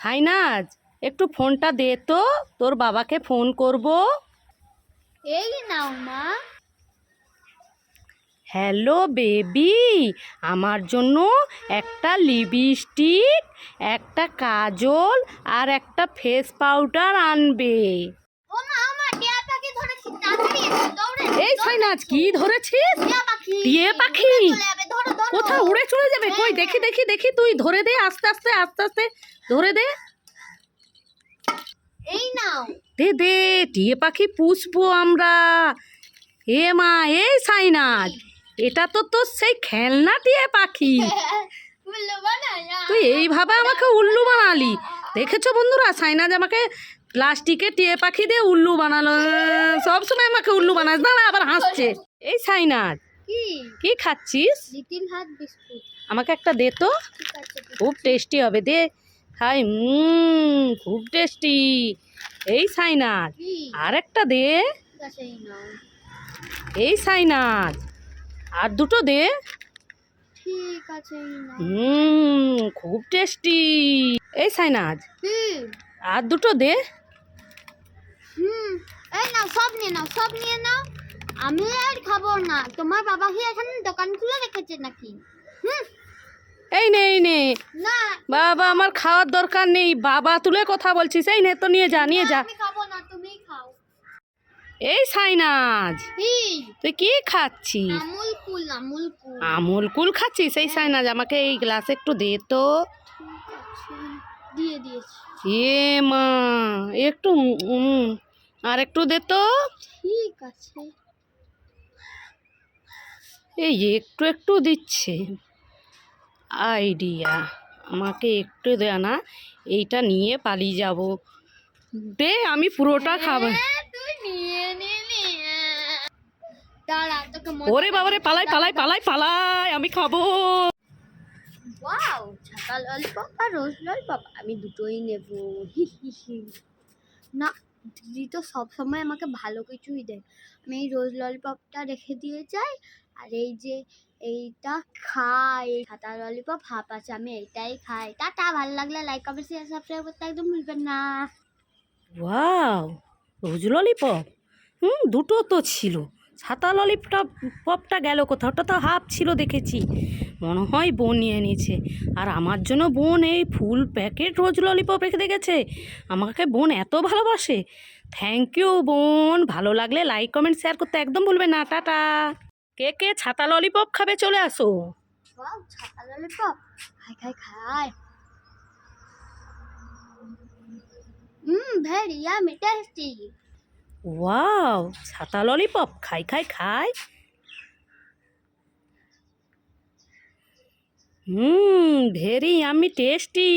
সাইনাজ একটু ফোনটা দে তো তোর বাবাকে ফোন করব। এই নাও মা। হ্যালো বেবি আমার জন্য একটা লিপস্টিক একটা কাজল আর একটা ফেস পাউডার আনবে। এই সাইনাজ কি ধরেছিস? টিয়া পাখি। কোথাও উড়ে চলে যাবে। কই হ্যাঁ, দেখি দেখি দেখি। তুই ধরে দে আস্তে আস্তে আস্তে আস্তে। ধরে দে। এই নাও। দে দে টিয়ে পাখি পুষবো আমরা। এ মা এই সাইনাজ এটা তো তোর সেই খেলনা টিয়ে পাখি। তুই এইভাবে আমাকে উল্লু বানালি। দেখেছ বন্ধুরা সাইনাজ আমাকে প্লাস্টিকের টিয়ে পাখি দিয়ে উল্লু বানালো। সব সময় আমাকে উল্লু বানাস। না আবার হাসছে। এই সাইনাজ কি? কি খাচ্ছিস? লিটিল হাত বিস্কুট। আমাকে একটা দে তো। খুব টেস্টি হবে দে। খাই উম, খুব টেস্টি। এই সাইনাজ আর একটা দে। এই সাইনাজ আর দুটো দে। ঠিক আছে হুম খুব টেস্টি। এই সাইনাজ আর দুটো দে। হুম। এই নাও সব নিয়ে নাও সব নিয়ে নাও। আমি আর খাব না। তোমার বাবা কি এখানে দোকান খুলে রেখেছে নাকি? এই নে এই নে। না। বাবা আমার খাওয়ার দরকার নেই। বাবা তুলে কথা বলছিস। এই নে তো নিয়ে যা নিয়ে যা। আমি খাব না তুমি খাও। এই সাইনাজ তুই কি খাচ্ছিস? আমুল কুল আমুল কুল। আমুল কুল খাচ্ছিস? এই সাইনাজ আমাকে এই গ্লাস একটু দে তো। দিয়ে দিয়েছি। এ মা একটু আর একটু দে তো। ঠিক আছে। এই একটু একটু দিচ্ছে। আইডিয়া আমাকে একটু দে না এইটা নিয়ে পালিয়ে যাব। দে আমি পুরোটা খাব। ওরে বাবারে পালাই পালাই পালাই পালাই আমি খাব। ওয়াও ললিপপ আর রোজ ললিপপ আমি দুটোই নেব। না দিদি তো সবসময় আমাকে ভালো কিছুই দেয়। আমি এই রোজ ললিপপটা রেখে দিয়ে যাই, আর এই যে এইটা খাই ছাতা ললিপপ হাফ আছে, আমি এইটাই খাই। টাটা, ভালো লাগলে লাইক কমেন্ট শেয়ার সাবস্ক্রাইব করতে একদম ভুলবেন না। ওয়াও রোজ ললিপপ হুম, দুটো তো ছিল। ছাতা ললিপটা পপটা গেল কোথাও ওটা তো হাফ ছিল, দেখেছি। মনে হয় বোন নিয়ে নিয়েছে। আর আমার জন্য বোন এই ফুল প্যাকেট রোজ ললিপপ রেখে দেখেছে। আমাকে বোন এত ভালোবাসে। থ্যাংক ইউ বোন। ভালো লাগলে লাইক কমেন্ট শেয়ার করতে একদম ভুলবে না। টাটা। কে কে ছাতা ললিপপ খাবে চলে আসো। ছাতা ললিপপ খাই খাই খাই। Hmm very yummy tasty wow ছাতা ললিপপ খাই খাই খাই। হুম ভেরি আমি টেস্টি